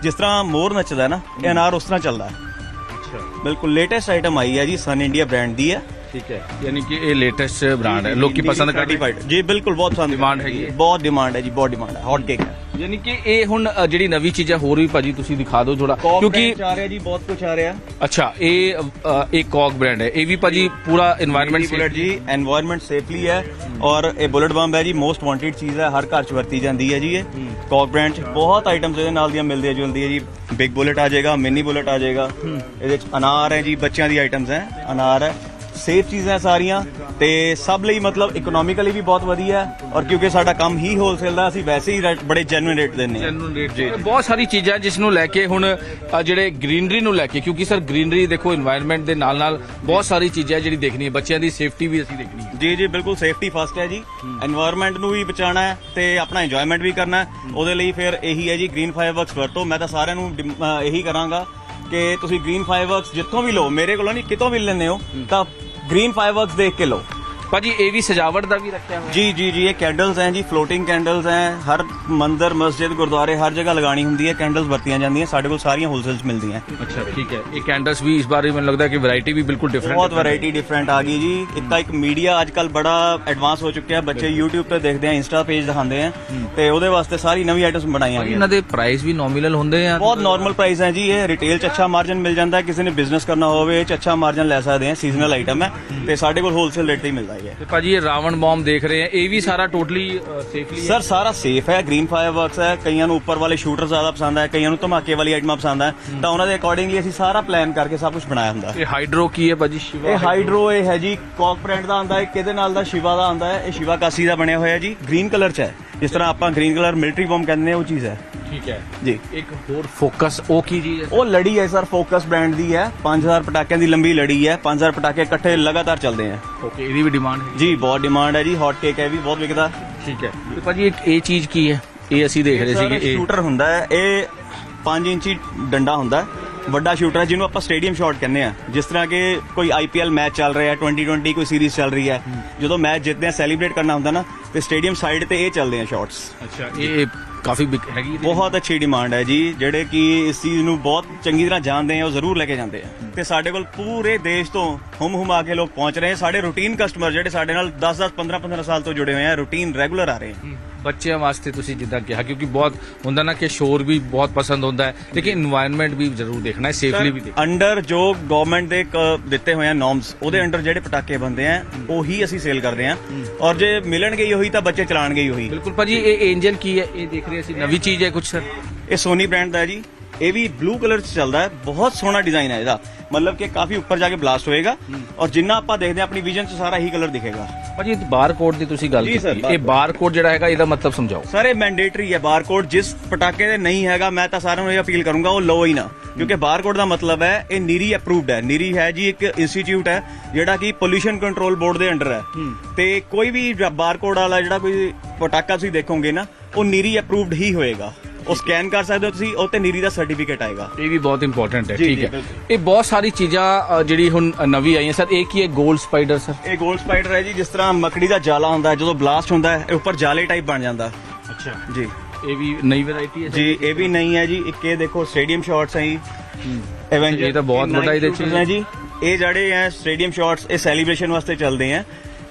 ਜਿਸ ਤਰ੍ਹਾਂ ਮੋਰ ਨੱਚਦਾ ਹੈ ਨਾ ਇਹ ਅਨਾਰ ਉਸ ਤਰ੍ਹਾਂ ਚੱਲਦਾ ਹੈ। ਅੱਛਾ। ਬਿਲਕੁਲ ਲੇਟੈਸਟ ਆਈਟਮ ਆਈ ਹੈ ਜੀ ਸਨ ਇੰਡੀਆ ਬ੍ਰਾਂਡ ਦੀ ਹੈ। ਠੀਕ ਹੈ। ਯਾਨੀ ਕਿ ਇਹ ਲੇਟੈਸਟ ਬ੍ਰਾਂਡ ਹੈ। ਲੋਕੀ ਪਸੰਦ ਕਰਦੇ Certified। ਜੀ ਬਿਲਕੁਲ ਬਹੁਤ ਪਸੰਦ Demand ਹੈਗੀ ਹੈ। ਬਹੁਤ ਡਿਮਾਂਡ ਹੈ ਜੀ ਬਹੁਤ ਡਿਮਾਂਡ ਹੈ। ਹੌਟ ਕੇਕ ਹੈ। ਯਾਨੀ ਕਿ ਇਹ ਹੁਣ ਜਿਹੜੀ ਨਵੀਂ ਚੀਜ਼ ਹੈ ਹੋਰ ਵੀ ਭਾਜੀ ਤੁਸੀਂ ਦਿਖਾ ਦਿਓ ਥੋੜਾ ਕਿਉਂਕਿ ਆ ਜੀ ਬਹੁਤ ਕੁਝ ਆ ਰਿਹਾ। ਅੱਛਾ ਇਹ ਅ, ਇੱਕ ਬ੍ਰਾਂਡ ਹੈ। ਇਹ ਵੀ ਭਾਜੀ ਪੂਰਾ এনवायरमेंट ਸੇਫਲੀ ਹੈ। ਔਰ ਇਹ ਬੁਲੇਟ ਬੰਬ ਹੈ ਜੀ ਮੋਸਟ ਵਾਂਟਿਡ ਚੀਜ਼ ਹੈ ਹਰ ਘਰ ਚ ਵਰਤੀ ਜਾਂਦੀ ਹੈ ਜੀ ਇਹ। ਕੌਕ ਬ੍ਰਾਂਡ ਚ ਬਹੁਤ ਆਈਟਮਸ ਇਹਦੇ ਨਾਲ ਦੀਆਂ ਮਿਲਦੀਆਂ ਜੁਲਦੀਆਂ ਜੀ। ਬਿਗ ਬੁਲਟ ਆ ਜਾਏਗਾ ਮਿੰਨੀ ਬੁਲਟ ਆ ਜਾਏਗਾ। ਇਹਦੇ ਚ ਅਨਾਰ ਹੈ ਜੀ ਬੱਚਿਆਂ ਦੀ ਆਈਟਮਸ ਹੈ ਅਨਾਰ ਹੈ। ਸੇਫ ਚੀਜ਼ਾਂ ਸਾਰੀਆਂ ਤੇ ਸਭ ਲਈ ਮਤਲਬ ਇਕਨੋਮਿਕਲੀ ਵੀ ਬਹੁਤ ਵਧੀਆ ਹੈ ਔਰ ਕਿਉਂਕਿ ਸਾਡਾ ਕੰਮ ਹੀ ਹੋਲਸੇਲ ਦਾ ਅਸੀਂ ਵੈਸੇ ਹੀ ਰੇਟ- ਬੜੇ ਜੈਨੂਇਨ ਰੇਟ ਦਿੰਨੇ ਹਾਂ। ਜੈਨੂਨ ਰੇਟ ਜੀ ਬਹੁਤ ਸਾਰੀ ਚੀਜ਼ਾਂ ਜਿਸ ਨੂੰ ਲੈ ਕੇ ਹੁਣ ਜਿਹੜੇ ਗ੍ਰੀਨਰੀ ਨੂੰ ਲੈ ਕੇ ਕਿਉਂਕਿ ਸਰ ਗ੍ਰੀਨਰੀ ਦੇਖੋ এনवायरमेंट ਦੇ ਨਾਲ ਨਾਲ ਬਹੁਤ ਸਾਰੀ ਚੀਜ਼ਾਂ ਜਿਹੜੀ ਦੇਖਣੀ ਹੈ ਬੱਚਿਆਂ ਦੀ ਸੇਫਟੀ ਵੀ ਅਸੀਂ ਦੇਖਣੀ ਹੈ। ਜੀ ਜੀ ਬਿਲਕੁਲ ਸੇਫਟੀ ਫਸਟ ਹੈ ਜੀ। এনवायरमेंट ਨੂੰ ਵੀ ਬਚਾਉਣਾ ਹੈ ਤੇ ਆਪਣਾ ਇੰਜੋਇਮੈਂਟ ਵੀ ਕਰਨਾ ਹੈ। ਉਹਦੇ ਲਈ ਫਿਰ ਇਹੀ ਹੈ ਜੀ ਗ੍ਰੀਨ ਫਾਇਰਵਰਕਸ ਵਰਤੋ। ਮੈਂ ਤਾਂ ਸਾਰਿਆਂ ਨੂੰ ਇਹੀ ਕਰਾਂਗਾ ਕਿ ਤੁਸੀਂ ਗ੍ਰੀਨ ਫਾਇਰਵਰਕਸ ਜਿੱਥੋਂ ਵੀ ਲਓ ਮੇਰੇ ਕੋਲੋਂ ਨਹੀਂ ਕਿਤੋਂ ਵੀ ਲੈਂਦੇ ਹੋ। ਤਾਂ ਗ੍ਰੀਨ ਫਾਇਰਵਰਕਸ ਦੇਖ ਕੇ ਲਓ। ਭਾਜੀ ਇਹ ਵੀ ਸਜਾਵਟ ਦਾ ਵੀ ਰੱਖਿਆ ਹੋਇਆ। ਜੀ ਜੀ ਜੀ ਇਹ ਕੈਂਡਲਸ ਹੈ ਜੀ ਫਲੋਟਿੰਗ ਕੈਂਡਲਸ ਹੈ ਹਰ ਮੰਦਰ ਮਸਜਿਦ ਗੁਰਦੁਆਰੇ ਹਰ ਜਗ੍ਹਾ ਲਗਾਣੀ ਹੁੰਦੀ ਹੈ ਕੈਂਡਲਸ ਵਰਤੀਆਂ ਜਾਂਦੀਆਂ ਸਾਡੇ ਕੋਲ ਸਾਰੀਆਂ ਹੋਲਸੇਲਸ ਮਿਲਦੀਆਂ ਅੱਛਾ ਠੀਕ ਹੈ। ਇਹ ਕੈਂਡਲਸ ਵੀ ਇਸ ਬਾਰੇ ਮੈਨੂੰ ਲੱਗਦਾ ਕਿ ਵੈਰਾਈਟੀ ਵੀ ਬਿਲਕੁਲ ਡਿਫਰੈਂਟ ਬਹੁਤ ਵੈਰਾਈਟੀ ਡਿਫਰੈਂਟ ਆ ਗਈ ਜੀ। ਇਤਨਾ ਇੱਕ ਮੀਡੀਆ ਅੱਜ ਕੱਲ ਬੜਾ ਐਡਵਾਂਸ ਹੋ ਚੁੱਕਿਆ ਬੱਚੇ YouTube ਤੇ ਦੇਖਦੇ ਆ ਇੰਸਟਾ ਪੇਜ ਦਿਖਾਉਂਦੇ ਆ ਤੇ ਉਹਦੇ ਵਾਸਤੇ ਸਾਰੀ ਨਵੀਂ ਆਈਟਮਸ ਬਣਾਈਆਂ ਗਈਆਂ। ਇਹਨਾਂ ਦੇ ਪ੍ਰਾਈਸ ਵੀ ਨੋਮੀਨਲ ਹੁੰਦੇ ਆ। ਬਹੁਤ ਨਾਰਮਲ ਪ੍ਰਾਈਸ ਹੈ ਜੀ ਇਹ ਰਿਟੇਲ ਚ ਅੱਛਾ ਮਾਰਜਨ ਮਿਲ ਜਾਂਦਾ ਕਿਸੇ ਨੇ ਬਿਜ਼ਨਸ ਕਰਨਾ ਹੋਵੇ ਚ ਅੱਛਾ ਮਾਰਜਨ ਲੈ ਸਕਦੇ ਆ ਸੀਜ਼ਨਲ ਆਈਟਮ ਹੈ ਤੇ ਸਾਡੇ ਕੋਲ ਹੋਲਸੇਲ ਰੇਟ ਤੇ ਮਿਲਦਾ ਹੈ ਤੇ ਭਾਜੀ ਇਹ ਰਾਵਣ ਬੰਬ ਦੇਖ ਰਹੇ ਆ। ਇਹ ਵੀ ਸਾਰਾ ਟੋਟਲੀ ਸੇਫਲੀ ਸਰ ਸਾਰਾ ਸੇਫ ਹੈ। ਗ੍ਰੀਨ ਫਾਇਰ ਵਰਕਸ ਹੈ। ਕਈਆਂ ਨੂੰ ਉੱਪਰ ਵਾਲੇ ਸ਼ੂਟਰ ਜ਼ਿਆਦਾ ਪਸੰਦ ਹੈ ਕਈਆਂ ਨੂੰ ਧਮਾਕੇ ਵਾਲੀ ਆਈਟਮਾਂ ਪਸੰਦ ਹੈ। ਤਾਂ ਉਹਨਾਂ ਦੇ ਅਕੋਰਡਿੰਗਲੀ ਅਸੀਂ ਸਾਰਾ ਪਲਾਨ ਕਰਕੇ ਸਭ ਕੁਝ ਬਣਾਇਆ ਹੁੰਦਾ। ਇਹ ਹਾਈਡਰੋ ਕੀ ਹੈ ਭਾਜੀ? ਸ਼ਿਵਾ ਇਹ ਹਾਈਡਰੋ ਇਹ ਹੈ ਜੀ ਕਾਕ ਬ੍ਰਾਂਡ ਦਾ ਆਂਦਾ ਹੈ ਕਿਹਦੇ ਨਾਲ ਦਾ? ਸ਼ਿਵਾ ਦਾ ਆਂਦਾ ਹੈ। ਇਹ ਸ਼ਿਵਾ ਕਾਸੀ ਦਾ ਬਣਿਆ ਹੋਇਆ ਜੀ ਗ੍ਰੀਨ ਕਲਰ ਚ ਹੈ। ਜਿਸ ਤਰ੍ਹਾਂ ਆਪਾਂ ਗ੍ਰੀਨ ਕਲਰ ਮਿਲਟਰੀ ਬੰਬ ਕਹਿੰਦੇ ਨੇ ਉਹ ਚੀਜ਼ ਹੈ। ਠੀਕ ਹੈ। ਜੀ। ਇੱਕ ਹੋਰ ਫੋਕਸ ਉਹ ਕੀ ਜੀ? ਉਹ ਲੜੀ ਹੈ ਸਰ ਫੋਕਸ ਬ੍ਰਾਂਡ ਦੀ ਹੈ। 5000 ਪਟਾਕਿਆਂ ਦੀ ਲੰਬੀ ਲੜੀ ਹੈ। 5000 ਪਟਾਕੇ ਇਕੱਠੇ ਲਗਾਤਾਰ ਚੱਲਦੇ ਆ ਓਕੇ ਇਹਦੀ ਵੀ ਡਿਮਾਂਡ ਹੈ ਜੀ ਬਹੁਤ ਡਿਮਾਂਡ ਹੈ ਜੀ। ਹੌਟ ਕੇਕ ਹੈ ਵੀ ਬਹੁਤ ਵਿਕਦਾ। ਠੀਕ ਹੈ। ਤੇ ਭਾਜੀ ਇੱਕ ਇਹ ਚੀਜ਼ ਕੀ ਹੈ? ਇਹ ਅਸੀਂ ਦੇਖ ਰਹੇ ਸੀਗੇ ਇਹ ਸ਼ੂਟਰ ਹੁੰਦਾ ਹੈ। ਇਹ 5 ਇੰਚੀ ਡੰਡਾ ਹੁੰਦਾ ਹੈ। ਵੱਡਾ ਸ਼ੂਟਰ ਹੈ ਜਿਹਨੂੰ ਆਪਾਂ ਸਟੇਡੀਅਮ ਸ਼ਾਟ ਕਹਿੰਦੇ ਆ ਜਿਸ ਤਰ੍ਹਾਂ ਕਿ ਕੋਈ ਆਈਪੀਐਲ ਮੈਚ ਚੱਲ ਰਿਹਾ ਹੈ 2020 ਕੋਈ ਸੀਰੀਜ਼ ਚੱਲ ਰਹੀ ਹੈ। ਜਦੋਂ ਮੈਚ ਜਿੱਤਦੇ ਆ ਸੈਲੀਬ੍ਰੇਟ ਕਰਨਾ ਹੁੰਦਾ ਨਾ ਤੇ ਸਟੇਡੀਅਮ ਸਾਈਡ ਤੇ ਇਹ ਚੱਲਦੇ ਆ ਸ਼ਾਟਸ ਅੱਛਾ ਇਹ ਕਾਫੀ ਬਿਕ ਹੈਗੀ ਇਹਦੀ? ਬਹੁਤ ਅੱਛੀ ਡਿਮਾਂਡ ਹੈ ਜੀ, ਜਿਹੜੇ ਕਿ ਇਸ ਚੀਜ਼ ਨੂੰ ਬਹੁਤ ਚੰਗੀ ਤਰ੍ਹਾਂ ਜਾਣਦੇ ਆ, ਉਹ ਜ਼ਰੂਰ ਲੈ ਕੇ ਜਾਂਦੇ ਆ ਤੇ ਸਾਡੇ ਕੋਲ ਪੂਰੇ ਦੇਸ਼ ਤੋਂ ਹੁਮ ਹੁਮਾ ਕੇ ਲੋਕ ਪਹੁੰਚ ਰਹੇ ਸਾਡੇ ਰੂਟੀਨ ਕਸਟਮਰ ਜਿਹੜੇ ਸਾਡੇ ਨਾਲ 10 10 15 15 ਸਾਲ ਤੋਂ ਜੁੜੇ ਹੋਏ ਆ ਰੂਟੀਨ ਰੈਗੂਲਰ ਆ ਰਹੇ ਹਨ ਬੱਚਿਆਂ ਵਾਸਤੇ ਤੁਸੀਂ ਜਿੱਦਾਂ ਕਿਹਾ ਕਿਉਂਕਿ ਬਹੁਤ ਹੁੰਦਾ ਨਾ ਕਿ ਸ਼ੋਰ ਵੀ ਬਹੁਤ ਪਸੰਦ ਹੁੰਦਾ ਹੈ। ਲੇਕਿਨ এনवायरमेंट ਵੀ ਜ਼ਰੂਰ ਦੇਖਣਾ ਹੈ ਸੇਫਲੀ ਵੀ ਦੇਖਣਾ ਅੰਡਰ ਜੋ ਗਵਰਨਮੈਂਟ ਦੇ ਦਿੱਤੇ ਹੋਏ ਆ ਨਾਰਮਸ ਉਹਦੇ ਅੰਡਰ ਜਿਹੜੇ ਪਟਾਕੇ ਬੰਦੇ ਆ ਉਹੀ ਅਸੀਂ ਸੇਲ ਕਰਦੇ ਆ। ਔਰ ਜੇ ਮਿਲਣ ਗਈ ਉਹੀ ਤਾਂ ਬੱਚੇ ਚਲਾਣਗੇ ਹੀ ਉਹੀ। ਬਿਲਕੁਲ ਭਾਜੀ ਇਹ ਐਂਜਲ ਕੀ ਹੈ? ਇਹ ਦੇਖ ਰਹੇ ਅਸੀਂ ਨਵੀਂ ਚੀਜ਼ ਹੈ ਕੁਝ ਸਰ ਇਹ ਸੋਨੀ ਬ੍ਰਾਂਡ ਦਾ ਹੈ ਜੀ। ਇਹ ਵੀ ਬਲੂ ਕਲਰ ਚ ਚੱਲਦਾ ਹੈ। ਬਹੁਤ ਸੋਹਣਾ ਡਿਜ਼ਾਈਨ ਹੈ ਇਹਦਾ। ਮਤਲਬ ਕਿ ਕਾਫੀ ਉੱਪਰ ਜਾ ਕੇ ਬਲਾਸਟ ਹੋਏਗਾ ਔਰ ਜਿੰਨਾ ਆਪਾਂ ਦੇਖਦੇ ਆ ਆਪਣੀ ਵਿਜ਼ਨ ਚ ਸਾਰਾ ਹੀ ਕਲਰ ਦਿਖੇਗਾ। ਭਾਜੀ ਬਾਰ ਕੋਡ ਦੀ ਤੁਸੀਂ ਗੱਲ ਕੀਤੀ। ਇਹ ਬਾਰ ਕੋਡ ਜਿਹੜਾ ਹੈਗਾ ਇਹਦਾ ਮਤਲਬ ਸਮਝਾਓ। ਸਰ ਇਹ ਮੈਂਡੇਟਰੀ ਹੈ ਬਾਰਕੋਡ ਜਿਸ ਪਟਾਕੇ ਦੇ ਨਹੀਂ ਹੈਗਾ ਮੈਂ ਤਾਂ ਸਾਰਿਆਂ ਨੂੰ ਇਹ ਅਪੀਲ ਕਰੂੰਗਾ ਉਹ ਲਓ ਹੀ ਨਾ। ਕਿਉਂਕਿ ਬਾਰਕੋਡ ਦਾ ਮਤਲਬ ਹੈ ਇਹ ਨੀਰੀ ਅਪਰੂਵਡ ਹੈ। ਨੀਰੀ ਹੈ ਜੀ ਇੱਕ ਇੰਸਟੀਚਿਊਟ ਹੈ ਜਿਹੜਾ ਕਿ ਪੋਲੂਸ਼ਨ ਕੰਟਰੋਲ ਬੋਰਡ ਦੇ ਅੰਡਰ ਹੈ। ਤੇ ਕੋਈ ਵੀ ਬਾਰਕੋਡ ਵਾਲਾ ਜਿਹੜਾ ਕੋਈ ਪਟਾਕਾ ਤੁਸੀਂ ਦੇਖੋਗੇ ਨਾ ਉਹ ਨੀਰੀ ਅਪਰੂਵਡ ਹੀ ਹੋਏਗਾ। ਉਹ ਸਕੈਨ ਕਰ ਸਕਦੇ ਹੋ ਤੁਸੀਂ ਉਹ ਤੇ ਨੀਰੀ ਦਾ ਸਰਟੀਫਿਕੇਟ ਆਏਗਾ। ਇਹ ਵੀ ਬਹੁਤ ਇੰਪੋਰਟੈਂਟ ਹੈ ਜੀ, ਠੀਕ ਜੀ, ਹੈ। ਬਿਲਕੁਲ। ਇਹ ਬਹੁਤ ਸਾਰੀ ਚੀਜ਼ਾਂ ਅ, ਜਿਹੜੀ ਹੁਣ ਨਵੀਂ ਆਈਆਂ ਸਰ ਇਹ ਕੀ ਹੈ 골ਡ ਸਪਾਈਡਰ ਸਰ? ਇਹ 골ਡ ਸਪਾਈਡਰ ਹੈ ਜੀ ਜਿਸ ਤਰ੍ਹਾਂ ਮੱਕੜੀ ਦਾ ਜਾਲਾ ਹੁੰਦਾ ਹੈ ਜਦੋਂ ਬਲਾਸਟ ਹੁੰਦਾ ਹੈ ਇਹ ਉੱਪਰ ਜਾਲੇ ਟਾਈਪ ਬਣ ਜਾਂਦਾ। ਅੱਛਾ। ਜੀ। ਇਹ ਵੀ ਨਈ ਵੈਰਾਈਟੀ ਹੈ ਜੀ ਇਹ ਵੀ ਨਹੀਂ ਹੈ ਜੀ ਇੱਕ ਇਹ ਦੇਖੋ ਸਟੇਡੀਅਮ ਸ਼ਾਟਸ ਹੈ ਜੀ। Avenger ਇਹ ਤਾਂ ਬਹੁਤ ਵੱਡਾ ਇਹਦੇ ਚ ਹੈ ਜੀ। ਇਹ ਜਿਹੜੇ ਹੈ ਸਟੇਡੀਅਮ ਸ਼ਾਟਸ ਇਹ ਸੈਲੀਬ੍ਰੇਸ਼ਨ ਵਾਸਤੇ ਚੱਲਦੇ ਆ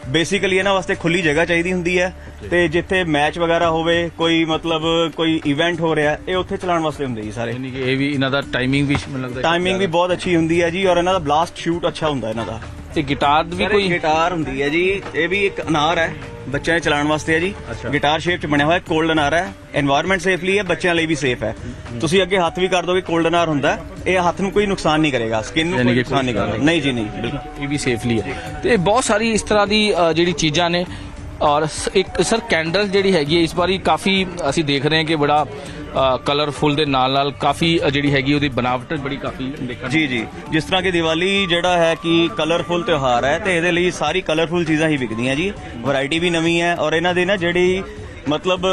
ਬੇਸਿਕਲੀ ਇਹਨਾਂ ਵਾਸਤੇ ਖੁੱਲੀ ਜਗ੍ਹਾ ਚਾਹੀਦੀ ਹੁੰਦੀ ਹੈ ਤੇ ਜਿੱਥੇ ਮੈਚ ਵਗੈਰਾ ਹੋਵੇ ਕੋਈ ਮਤਲਬ ਕੋਈ ਇਵੈਂਟ ਹੋ ਰਿਹਾ ਇਹ ਉੱਥੇ ਚਲਾਉਣ ਵਾਸਤੇ ਹੁੰਦੇ ਜੀ ਸਾਰੇ। ਯਾਨੀ ਕਿ ਇਹ ਵੀ ਇਹਨਾਂ ਦਾ ਟਾਈਮਿੰਗ ਵੀ ਮੈਨੂੰ ਲੱਗਦਾ ਟਾਈਮਿੰਗ ਵੀ ਬਹੁਤ ਅੱਛੀ ਹੁੰਦੀ ਹੈ ਜੀ ਔਰ ਇਹਨਾਂ ਦਾ ਬਲਾਸਟ ਸ਼ੂਟ ਅੱਛਾ ਹੁੰਦਾ ਇਹਨਾਂ ਦਾ। ਤੇ ਗਿਟਾਰ ਵੀ ਕੋਈ? ਗਿਟਾਰ ਹੁੰਦੀ ਹੈ ਜੀ ਇਹ ਵੀ ਇੱਕ ਅਨਾਰ ਹੈ ਬੱਚਿਆਂ ਦੇ ਚਲਾਉਣ ਵਾਸਤੇ ਹੈ ਜੀ। ਗਿਟਾਰ ਸ਼ੇਪ ਚ ਬਣਿਆ ਹੋਇਆ ਕੋਲਡ ਅਨਾਰ ਹੈ। এনवायरमेंट ਸੇਫਲੀ ਹੈ ਬੱਚਿਆਂ ਲਈ ਵੀ ਸੇਫ ਹੈ। ਤੁਸੀਂ ਅੱਗੇ ਹੱਥ ਵੀ ਕਰ ਦੋਗੇ ਕੋਲਡ ਅਨਾਰ ਹੁੰਦਾ ਇਹ ਹੱਥ ਨੂੰ ਕੋਈ ਨੁਕਸਾਨ ਨਹੀਂ ਕਰੇਗਾ ਸਕਿਨ ਨੂੰ ਕੋਈ ਨੁਕਸਾਨ ਨਹੀਂ ਕਰੇਗਾ। ਨਹੀਂ ਜੀ ਨਹੀਂ ਬਿਲਕੁਲ। ਇਹ ਵੀ ਸੇਫਲੀ ਹੈ। ਤੇ ਬਹੁਤ ਸਾਰੀ ਇਸ ਤਰ੍ਹਾਂ ਦੀ ਜਿਹੜੀ ਚੀਜ਼ਾਂ ਨੇ। ਔਰ ਇੱਕ ਸਰ ਕੈਂਡਲ ਜਿਹੜੀ ਹੈਗੀ ਹੈ ਇਸ ਵਾਰੀ ਕਾਫੀ ਅਸੀਂ ਦੇਖ ਰਹੇ ਹਾਂ ਕਿ ਬੜਾ ਕਲਰਫੁਲ ਦੇ ਨਾਲ ਨਾਲ ਕਾਫੀ ਜਿਹੜੀ ਹੈਗੀ ਉਹਦੀ ਬਣਾਵਟ ਬੜੀ ਕਾਫੀ ਦੇਖਣ ਜੀ ਜੀ। ਜਿਸ ਤਰ੍ਹਾਂ ਕਿ ਦੀਵਾਲੀ ਜਿਹੜਾ ਹੈ ਕਿ ਕਲਰਫੁਲ ਤਿਉਹਾਰ ਹੈ ਤੇ ਇਹਦੇ ਲਈ ਸਾਰੀ ਕਲਰਫੁਲ ਚੀਜ਼ਾਂ ਹੀ ਵਿਕਦੀਆਂ ਜੀ। ਵੈਰਾਈਟੀ ਵੀ ਨਵੀਂ ਹੈ ਔਰ ਇਹਨਾਂ ਦੇ ਨਾ ਜਿਹੜੀ ਮਤਲਬ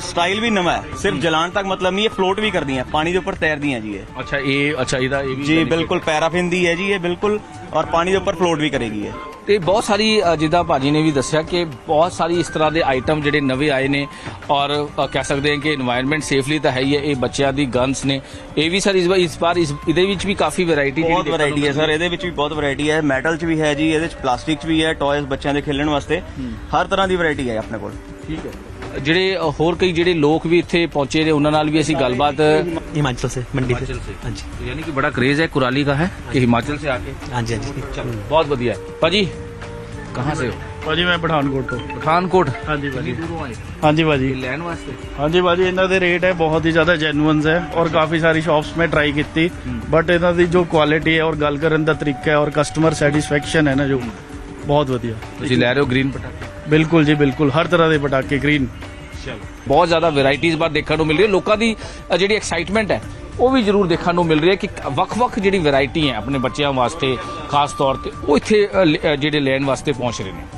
ਸਟਾਈਲ ਵੀ ਨਵਾਂ ਹੈ। ਸਿਰਫ ਜਲਾਣ ਤੱਕ ਮਤਲਬ ਨਹੀਂ ਇਹ ਫਲੋਟ ਵੀ ਕਰਦੀਆਂ ਪਾਣੀ ਦੇ ਉੱਪਰ ਤੈਰਦੀਆਂ ਜੀ ਇਹ। ਅੱਛਾ ਇਹ ਅੱਛਾ ਇਹਦਾ ਇਹ ਵੀ ਜੀ ਬਿਲਕੁਲ ਪੈਰਾਫਿਨ ਦੀ ਹੈ ਜੀ ਇਹ ਬਿਲਕੁਲ। ਔਰ ਪਾਣੀ ਦੇ ਉੱਪਰ ਫਲੋਟ ਵੀ ਕਰੇਗੀ ਇਹ। ਤੇ ਬਹੁਤ ਸਾਰੀ ਜਿੱਦਾਂ ਭਾਜੀ ਨੇ ਵੀ ਦੱਸਿਆ ਕਿ ਬਹੁਤ ਸਾਰੀ ਇਸ ਤਰ੍ਹਾਂ ਦੇ ਆਈਟਮ ਜਿਹੜੇ ਨਵੇਂ ਆਏ ਨੇ ਔਰ ਕਹਿ ਸਕਦੇ ਹਾਂ ਕਿ এনवायरमेंट ਸੇਫਲੀ ਤਾਂ ਹੈ ਹੀ ਹੈ ਇਹ ਬੱਚਿਆਂ ਦੀ ਗਨਸ ਨੇ। ਇਹ ਵੀ ਸਰ ਇਸ ਵਾਰ ਇਸ ਵਾਰ ਇਹਦੇ ਵਿੱਚ ਵੀ ਕਾਫੀ ਵੈਰਾਈਟੀ ਜਿਹੜੀ ਬਹੁਤ ਵੈਰਾਈਟੀ ਹੈ ਸਰ ਇਹਦੇ ਵਿੱਚ ਵੀ ਬਹੁਤ ਵੈਰਾਈਟੀ ਹੈ। ਮੈਟਲ 'ਚ ਵੀ ਹੈ ਜੀ ਇਹਦੇ 'ਚ ਪਲਾਸਟਿਕ 'ਚ ਵੀ ਹੈ ਟੌਇਜ਼ ਬੱਚਿਆਂ ਦੇ ਖੇਲਣ ਵਾਸਤੇ। ਹਰ ਤਰ੍ਹਾਂ ਦੀ ਵੈਰਾਈਟੀ ਹੈ ਆਪਣੇ ਕੋਲ। ਠੀਕ ਹੈ। ਜਿਹੜੇ ਅ, ਹੋਰ ਕਈ ਜਿਹੜੇ ਲੋਕ ਵੀ ਇੱਥੇ ਪਹੁੰਚੇ ਨੇ ਉਹਨਾਂ ਨਾਲ ਵੀ ਅਸੀਂ ਗੱਲਬਾਤ हिमाचल से मंडी से हिमाचल से। हाँ जी यानी कि बड़ा क्रेज है कुराली का है कि हिमाचल से आके हाँ जी हाँ जी चलो बहुत बढ़िया है भाजी कहाँ से हो ਭਾਜੀ ਮੈਂ ਪਠਾਨਕੋਟ ਤੋਂ पठानकोट ਹਾਂਜੀ कितनी ਭਾਜੀ दूरों आए ਹਾਂਜੀ ਭਾਜੀ ये लैंड वास्ते ਹਾਂਜੀ ਭਾਜੀ ਇਹਨਾਂ ਦੇ ਰੇਟ ਹੈ ਬਹੁਤ ਹੀ ਜ਼ਿਆਦਾ ਜੈਨੂਇਨਸ ਹੈ ਔਰ ਕਾਫੀ ਸਾਰੀ ਸ਼ਾਪਸ ਮੈਂ ਟਰਾਈ ਕੀਤੀ ਬਟ ਇਹਨਾਂ ਦੀ ਜੋ ਕੁਆਲਿਟੀ ਹੈ ਔਰ ਗੱਲ ਕਰਨ ਦਾ ਤਰੀਕਾ ਹੈ ਔਰ ਕਸਟਮਰ ਸੈਟੀਸਫੈਕਸ਼ਨ ਹੈ ਨਾ ਜੋ ਬਹੁਤ ਵਧੀਆ ਤੁਸੀਂ ਲੈ ਰਹੇ ਹੋ ਗ੍ਰੀਨ ਪਟਾਕੇ ਬਿਲਕੁਲ ਜੀ ਬਿਲਕੁਲ। ਹਰ ਤਰ੍ਹਾਂ ਦੇ ਪਟਾਕੇ ਗ੍ਰੀਨ ਬਹੁਤ ਜ਼ਿਆਦਾ ਵੈਰਾਈਟੀਜ਼ ਬਾਰ ਦੇਖਣ ਨੂੰ ਮਿਲ ਰਹੀ ਹੈ ਲੋਕਾਂ ਦੀ ਅ, ਜਿਹੜੀ ਐਕਸਾਈਟਮੈਂਟ ਹੈ ਉਹ ਵੀ ਜ਼ਰੂਰ ਦੇਖਣ ਨੂੰ ਮਿਲ ਰਹੀ ਹੈ ਕਿ ਵੱਖ-ਵੱਖ ਜਿਹੜੀ ਵੈਰਾਈਟੀ ਹੈ ਆਪਣੇ ਬੱਚਿਆਂ ਵਾਸਤੇ ਖਾਸ ਤੌਰ ਤੇ ਉਹ ਇੱਥੇ ਅ, ਲ- ਅ, ਜਿਹੜੇ ਲੈਣ ਵਾਸਤੇ ਪਹੁੰਚ ਰਹੇ ਨੇ।